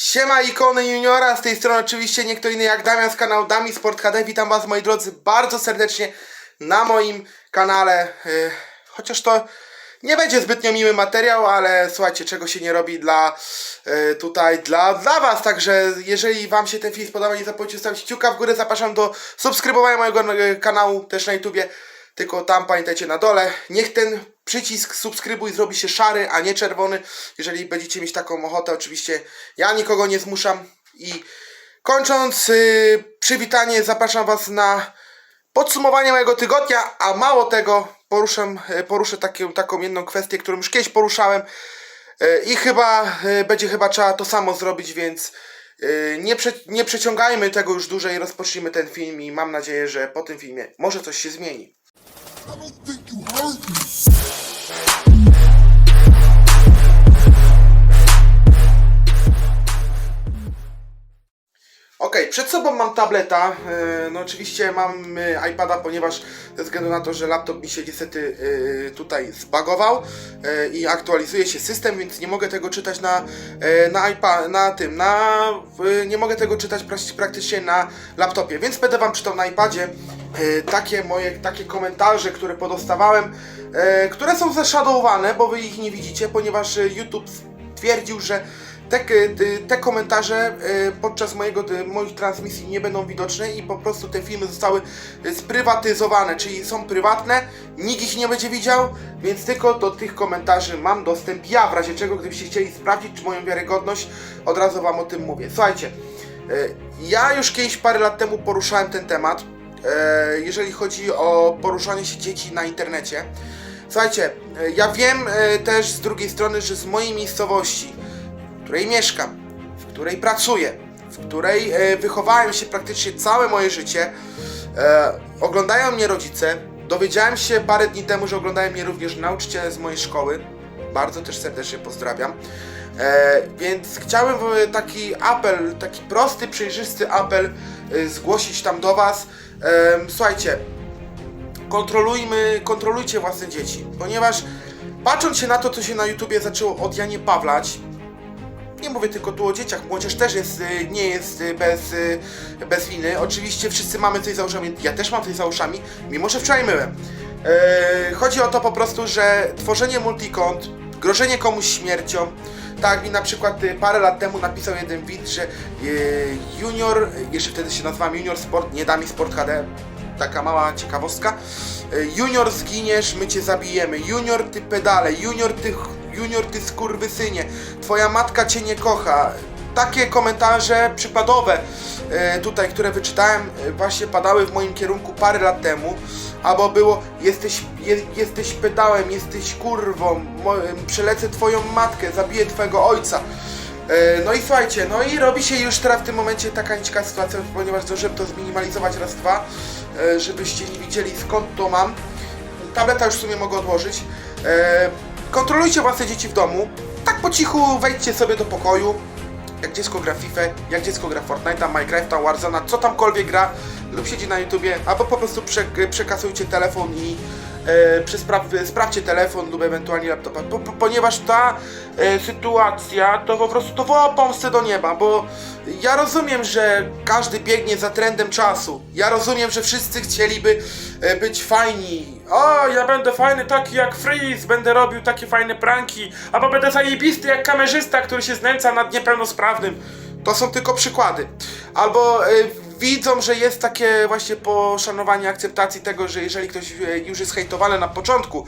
Siema ikony juniora, z tej strony oczywiście nie kto inny jak Damian z kanału Dami Sport HD. Witam was moi drodzy bardzo serdecznie na moim kanale. Yy, chociaż to nie będzie zbytnio miły materiał, ale słuchajcie, czego się nie robi dla yy, tutaj, dla, dla was. Także jeżeli wam się ten film spodoba, nie zapomnijcie zostawić kciuka w górę. Zapraszam do subskrybowania mojego yy, kanału też na YouTubie. Tylko tam pamiętajcie na dole. Niech ten przycisk subskrybuj zrobi się szary, a nie czerwony. Jeżeli będziecie mieć taką ochotę, oczywiście ja nikogo nie zmuszam. I kończąc yy, przywitanie, zapraszam Was na podsumowanie mojego tygodnia, a mało tego, poruszę, yy, poruszę takie, taką jedną kwestię, którą już kiedyś poruszałem. Yy, I chyba yy, będzie chyba trzeba to samo zrobić, więc yy, nie, prze, nie przeciągajmy tego już dłużej, rozpocznijmy ten film i mam nadzieję, że po tym filmie może coś się zmieni. I don't think you heard me. Okej, przed sobą mam tableta. e, No oczywiście mam e, iPada, ponieważ ze względu na to, że laptop mi się niestety e, tutaj zbagował i aktualizuje się system, więc nie mogę tego czytać na, na iPad, na tym, na nie mogę tego czytać praktycznie na laptopie, więc będę wam czytał na iPadzie takie moje, takie komentarze, które podostawałem, które są zeshadowowane, bo wy ich nie widzicie, ponieważ YouTube twierdził, że te, te, komentarze e, podczas mojego, te, moich transmisji nie będą widoczne i po prostu te filmy zostały e, sprywatyzowane, czyli są prywatne, nikt ich nie będzie widział, więc tylko do tych komentarzy mam dostęp ja, w razie czego gdybyście chcieli sprawdzić czy moją wiarygodność, od razu wam o tym mówię. Słuchajcie, e, ja już kiedyś parę lat temu poruszałem ten temat, e, jeżeli chodzi o poruszanie się dzieci na internecie. Słuchajcie, e, ja wiem e, też z drugiej strony, że z mojej miejscowości, której mieszkam, w której pracuję, w której e, wychowałem się praktycznie całe moje życie, e, oglądają mnie rodzice. Dowiedziałem się parę dni temu, że oglądają mnie również nauczyciele z mojej szkoły. Bardzo też serdecznie pozdrawiam. E, więc chciałem taki apel, taki prosty, przejrzysty apel zgłosić tam do Was. Słuchajcie, kontrolujmy, kontrolujcie własne dzieci, ponieważ patrząc się na to, co się na YouTubie zaczęło od Janie Pawlać, nie mówię tylko tu o dzieciach, młodzież też jest, y, nie jest y, bez, y, bez winy. Oczywiście wszyscy mamy coś za uszami, ja też mam coś za uszami, mimo że wczoraj myłem. E, chodzi o to po prostu, że tworzenie multikont, grożenie komuś śmiercią, tak mi na przykład parę lat temu napisał jeden widz, że junior, jeszcze wtedy się nazywałem Junior Sport, nie da mi Sport HD, taka mała ciekawostka. Y, Junior zginiesz, my cię zabijemy. Junior ty pedale, junior ty, junior ty skurwysynie. Twoja matka cię nie kocha. Takie komentarze przykładowe y, tutaj, które wyczytałem, y, właśnie padały w moim kierunku parę lat temu. Albo było, jesteś, je, jesteś pedałem, jesteś kurwą, mo, przelecę twoją matkę, zabiję twojego ojca. E, No i słuchajcie, no i robi się już teraz w tym momencie taka nieciekawa sytuacja, ponieważ zdążyłem to zminimalizować raz, dwa, e, żebyście nie widzieli skąd to mam. Tableta już w sumie mogę odłożyć. E, Kontrolujcie własne dzieci w domu. Tak po cichu wejdźcie sobie do pokoju. Jak dziecko gra FIFA, jak dziecko gra w Fortnite'a, Minecrafta, Warzone'a, co tamkolwiek gra lub siedzi na YouTubie, albo po prostu prze, przekasujcie telefon i e, sprawdźcie telefon lub ewentualnie laptopa, po, ponieważ ta e, sytuacja to po prostu to woła pomstę do nieba, bo ja rozumiem, że każdy biegnie za trendem czasu. Ja rozumiem, że wszyscy chcieliby e, być fajni. O, ja będę fajny taki jak Freeze, będę robił takie fajne pranki, albo będę zajebisty jak kamerzysta, który się znęca nad niepełnosprawnym. To są tylko przykłady. Albo e, widzą, że jest takie właśnie poszanowanie akceptacji tego, że jeżeli ktoś e, już jest hejtowany na początku,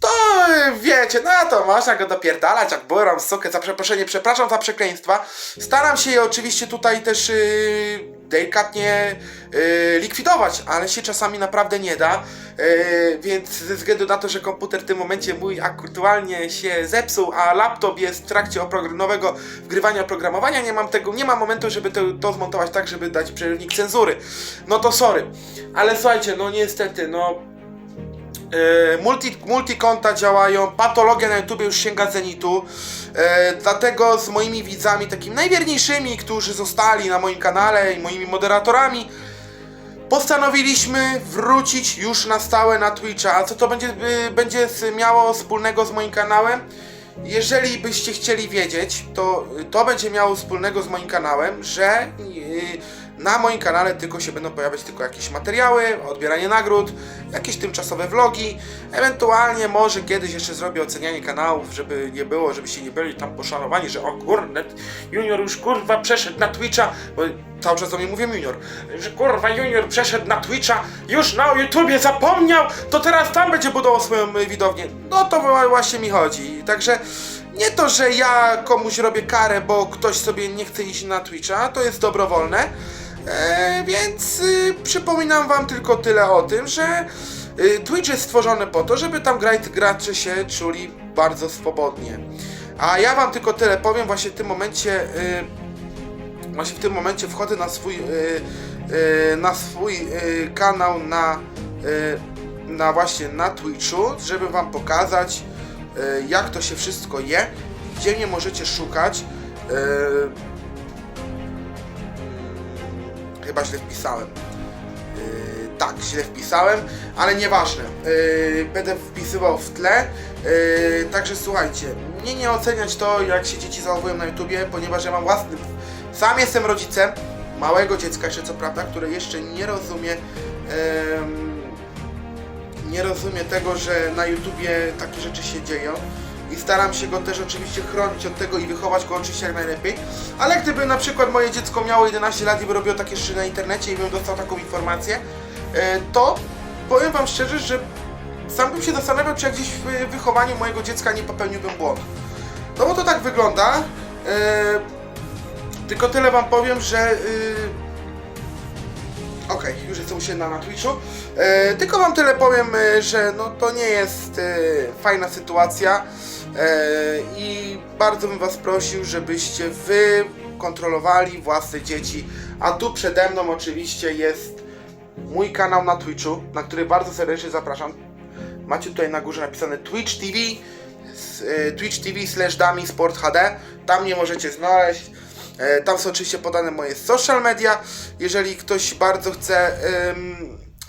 to e, wiecie, no to można go dopierdalać jak burą, sukę, za przeproszenie, przepraszam za przekleństwa. Staram się je oczywiście tutaj też yy, delikatnie yy, likwidować, ale się czasami naprawdę nie da, yy, więc ze względu na to, że komputer w tym momencie mój aktualnie się zepsuł, a laptop jest w trakcie opro- wgrywania oprogramowania, nie mam tego, nie ma momentu, żeby to, to zmontować tak, żeby dać przerywnik cenzury. No to sorry, ale słuchajcie, no niestety, no multi, multikonta działają, patologia na YouTube już sięga zenitu. E, dlatego z moimi widzami, takimi najwierniejszymi, którzy zostali na moim kanale i moimi moderatorami, postanowiliśmy wrócić już na stałe na Twitcha. A co to będzie, y, będzie miało wspólnego z moim kanałem? jeżeli byście chcieli wiedzieć, to to będzie miało wspólnego z moim kanałem, że yy, na moim kanale tylko się będą pojawiać tylko jakieś materiały, odbieranie nagród, jakieś tymczasowe vlogi, ewentualnie może kiedyś jeszcze zrobię ocenianie kanałów, żeby nie było, żebyście nie byli tam poszanowani, że o kurde, Junior już kurwa przeszedł na Twitcha, bo cały czas do mnie mówię Junior, że kurwa Junior przeszedł na Twitcha, już na YouTubie zapomniał, to teraz tam będzie budował swoją y, widownię. No to właśnie mi chodzi. Także nie to, że ja komuś robię karę, bo ktoś sobie nie chce iść na Twitcha, to jest dobrowolne. E, więc y, przypominam wam tylko tyle o tym, że y, Twitch jest stworzony po to, żeby tam grać, gracze się czuli bardzo swobodnie. A ja wam tylko tyle powiem, właśnie w tym momencie y, właśnie w tym momencie wchodzę na swój y, y, na swój y, kanał na y, na właśnie na Twitchu, żeby wam pokazać y, jak to się wszystko je, gdzie mnie możecie szukać. Y, Chyba źle wpisałem. Yy, tak, źle wpisałem, ale nieważne. Yy, będę wpisywał w tle. Yy, także słuchajcie, mnie nie oceniać to, jak się dzieci zachowują na YouTubie, ponieważ ja mam własny. Sam jestem rodzicem małego dziecka, jeszcze co prawda, które jeszcze nie rozumie. em, nie rozumie tego, że na YouTubie takie rzeczy się dzieją i staram się go też oczywiście chronić od tego i wychować go oczywiście jak najlepiej, ale gdyby na przykład moje dziecko miało 11 lat i by robiło takie rzeczy na internecie i bym dostał taką informację, e, to powiem wam szczerze, że sam bym się zastanawiał, czy jak gdzieś w wychowaniu mojego dziecka nie popełniłbym błąd. No bo to tak wygląda. e, Tylko tyle wam powiem, że Okej, już jestem u siebie na, na Twitchu. E, tylko wam tyle powiem, e, że no, to nie jest e, fajna sytuacja e, i bardzo bym was prosił, żebyście wy kontrolowali własne dzieci. A tu przede mną oczywiście jest mój kanał na Twitchu, na który bardzo serdecznie zapraszam. Macie tutaj na górze napisane Twitch TV, e, Twitch TV slash Dami Sport HD. Tam mnie możecie znaleźć. E, Tam są oczywiście podane moje social media. Jeżeli ktoś bardzo chce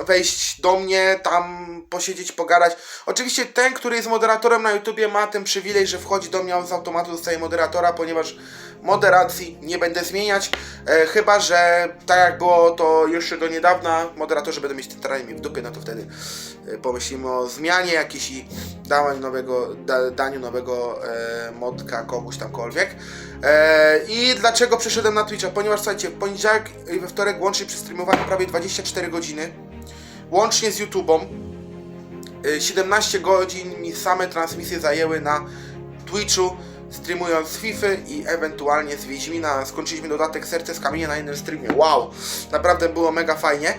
wejść do mnie, tam posiedzieć, pogadać. Oczywiście ten, który jest moderatorem na YouTubie ma ten przywilej, że wchodzi do mnie z automatu, dostaje moderatora, ponieważ moderacji nie będę zmieniać. E, chyba, że tak jak było to jeszcze do niedawna, moderatorzy będą mieć mnie w dupie, no to wtedy e, pomyślimy o zmianie jakiejś i daniu nowego, da, daniu nowego e, modka komuś tamkolwiek. E, I dlaczego przeszedłem na Twitcha? Ponieważ słuchajcie, w poniedziałek i we wtorek łącznie przestreamowałem prawie 24 godziny. Łącznie z YouTubą. E, 17 godzin mi same transmisje zajęły na Twitchu, streamując z FIFA i ewentualnie z Wiedźmina. Skończyliśmy dodatek Serce z Kamienia na jednym streamie. Wow! Naprawdę było mega fajnie.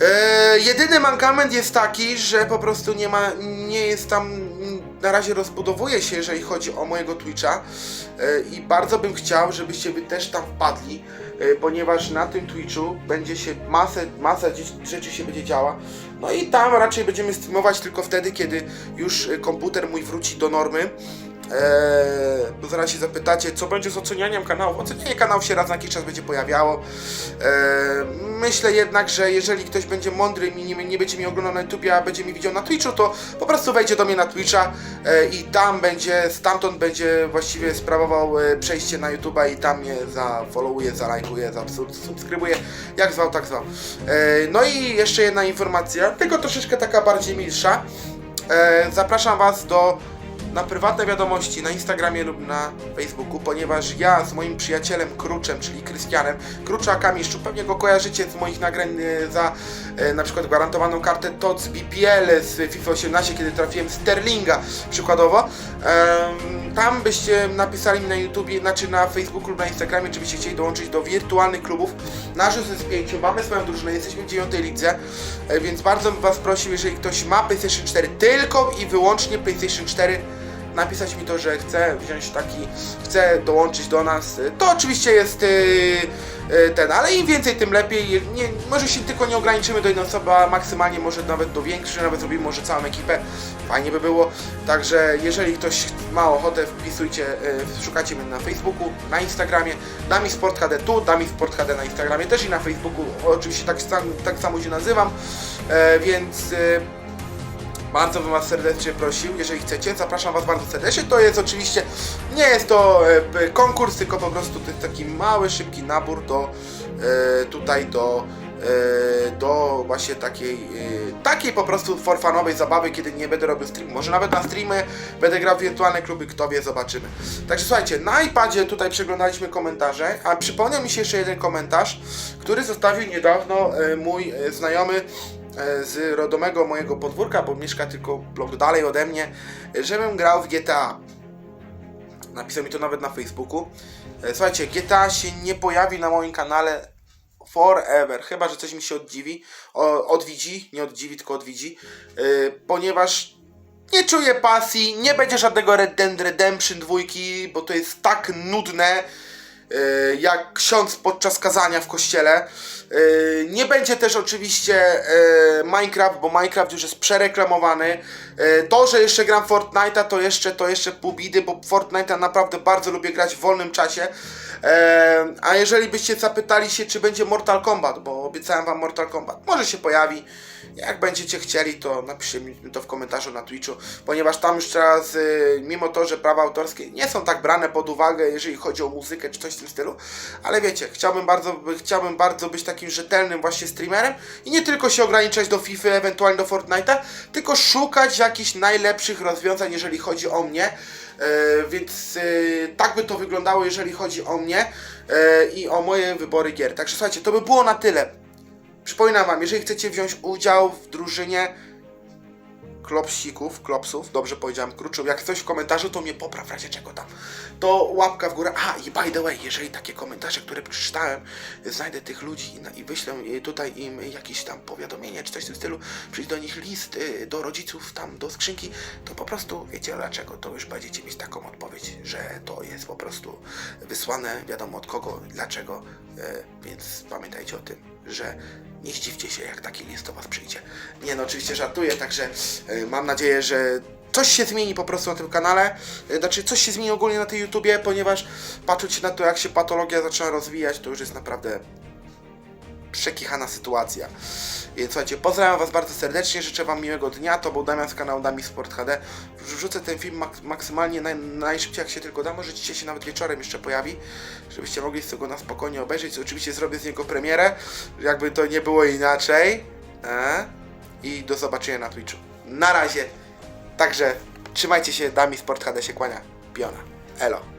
E, jedyny mankament jest taki, że po prostu nie ma, nie jest tam, na razie rozbudowuje się, jeżeli chodzi o mojego Twitcha e, i bardzo bym chciał, żebyście wy też tam wpadli, ponieważ na tym Twitchu będzie się masę, masa rzeczy się będzie działa, no i tam raczej będziemy streamować tylko wtedy, kiedy już e, komputer mój wróci do normy. Eee, bo zaraz się zapytacie, co będzie z ocenianiem kanałów. Ocenianie kanałów się raz na jakiś czas będzie pojawiało. Eee, myślę jednak, że jeżeli ktoś będzie mądry i nie, nie będzie mi oglądał na YouTubie, a będzie mi widział na Twitchu, to po prostu wejdzie do mnie na Twitcha e, i tam będzie, stamtąd będzie właściwie sprawował e, przejście na YouTube'a i tam mnie zafollowuje, zalajkuje, zasubskrybuje, jak zwał, tak zwał. E, no i jeszcze jedna informacja, tylko troszeczkę taka bardziej milsza. E, zapraszam Was do na prywatne wiadomości na Instagramie lub na Facebooku, ponieważ ja z moim przyjacielem Kruczem, czyli Krystianem, Krucza Kamiszczu, pewnie go kojarzycie z moich nagrań e, za e, na przykład gwarantowaną kartę TOC BPL z FIFA 18, kiedy trafiłem Sterlinga przykładowo. Tam byście napisali mi na YouTubie, znaczy na Facebooku lub na Instagramie, czy byście chcieli dołączyć do wirtualnych klubów. Nasz z pięciu, mamy swoją drużynę, jesteśmy w dziewiątej lidze, e, więc bardzo bym Was prosił, jeżeli ktoś ma PlayStation 4, tylko i wyłącznie PlayStation 4, napisać mi to, że chce wziąć taki, chce dołączyć do nas, y, to oczywiście jest y, y, ten, ale im więcej, tym lepiej. Nie, może się tylko nie ograniczymy do jednej osoby, a maksymalnie może nawet do większej, nawet zrobimy może całą ekipę. Fajnie by było. Także jeżeli ktoś ma ochotę, wpisujcie, szukacie mnie na Facebooku, na Instagramie, Dami Sport HD tu, Dami Sport HD na Instagramie też i na Facebooku. Oczywiście tak, sam, tak samo się nazywam, e, więc. Bardzo bym was serdecznie prosił, jeżeli chcecie, zapraszam was bardzo serdecznie. To jest oczywiście, nie jest to e, konkurs, tylko po prostu to jest taki mały, szybki nabór do e, tutaj do e, do właśnie takiej takiej po prostu forfanowej zabawy, kiedy nie będę robił stream. Może nawet na streamy będę grał w wirtualne kluby, kto wie, zobaczymy. Także słuchajcie, na iPadzie tutaj przeglądaliśmy komentarze, a przypomniał mi się jeszcze jeden komentarz, który zostawił niedawno mój znajomy z rodomego mojego podwórka, bo mieszka tylko blok dalej ode mnie, e, żebym grał w GTA. Napisał mi to nawet na Facebooku. E, Słuchajcie, GTA się nie pojawi na moim kanale forever, chyba że coś mi się oddziwi, o, odwidzi, nie oddziwi, tylko odwidzi, e, ponieważ nie czuję pasji, nie będzie żadnego Red Dead Redemption dwójki, bo to jest tak nudne, e, jak ksiądz podczas kazania w kościele. E, Nie będzie też oczywiście e, Minecraft, bo Minecraft już jest przereklamowany. E, To, że jeszcze gram Fortnite'a, to jeszcze, to jeszcze pół bo Fortnite'a naprawdę bardzo lubię grać w wolnym czasie. E, A jeżeli byście zapytali się, czy będzie Mortal Kombat, bo obiecałem wam Mortal Kombat, może się pojawi. Jak będziecie chcieli, to napiszcie mi to w komentarzu na Twitchu, ponieważ tam już teraz, y, mimo to, że prawa autorskie nie są tak brane pod uwagę, jeżeli chodzi o muzykę czy coś w tym stylu, ale wiecie, chciałbym bardzo, chciałbym bardzo być takim rzetelnym właśnie streamerem i nie tylko się ograniczać do FIFA, ewentualnie do Fortnite'a, tylko szukać jakichś najlepszych rozwiązań, jeżeli chodzi o mnie. E, więc e, tak by to wyglądało, jeżeli chodzi o mnie e, i o moje wybory gier. Także słuchajcie, to by było na tyle. Przypominam wam, jeżeli chcecie wziąć udział w drużynie klopsików, klopsów, dobrze powiedziałem, kruczów, jak coś w komentarzu, to mnie popraw w razie czego tam. To łapka w górę. A, i by the way, jeżeli takie komentarze, które przeczytałem, znajdę tych ludzi i, wyślę y, tutaj im jakieś tam powiadomienie, czy coś w tym stylu, przyjść do nich list y, do rodziców, tam do skrzynki, to po prostu wiecie dlaczego, to już będziecie mieć taką odpowiedź, że to jest po prostu wysłane, wiadomo od kogo, dlaczego, więc pamiętajcie o tym, że nie zdziwcie się, jak taki list do Was przyjdzie. Nie no, oczywiście żartuję, także y, mam nadzieję, że coś się zmieni po prostu na tym kanale. Y, Znaczy, coś się zmieni ogólnie na tej YouTubie, ponieważ patrząc na to, jak się patologia zaczyna rozwijać, to już jest naprawdę przekichana sytuacja. Więc słuchajcie, pozdrawiam Was bardzo serdecznie, życzę Wam miłego dnia. To był Damian z kanału Dami Sport HD. Wrzucę ten film mak maksymalnie naj najszybciej jak się tylko da. Może dzisiaj się nawet wieczorem jeszcze pojawi, żebyście mogli sobie go na spokojnie obejrzeć. Oczywiście zrobię z niego premierę, jakby to nie było inaczej. E? I do zobaczenia na Twitchu. Na razie. Także trzymajcie się, Dami Sport HD się kłania. Piona. Elo.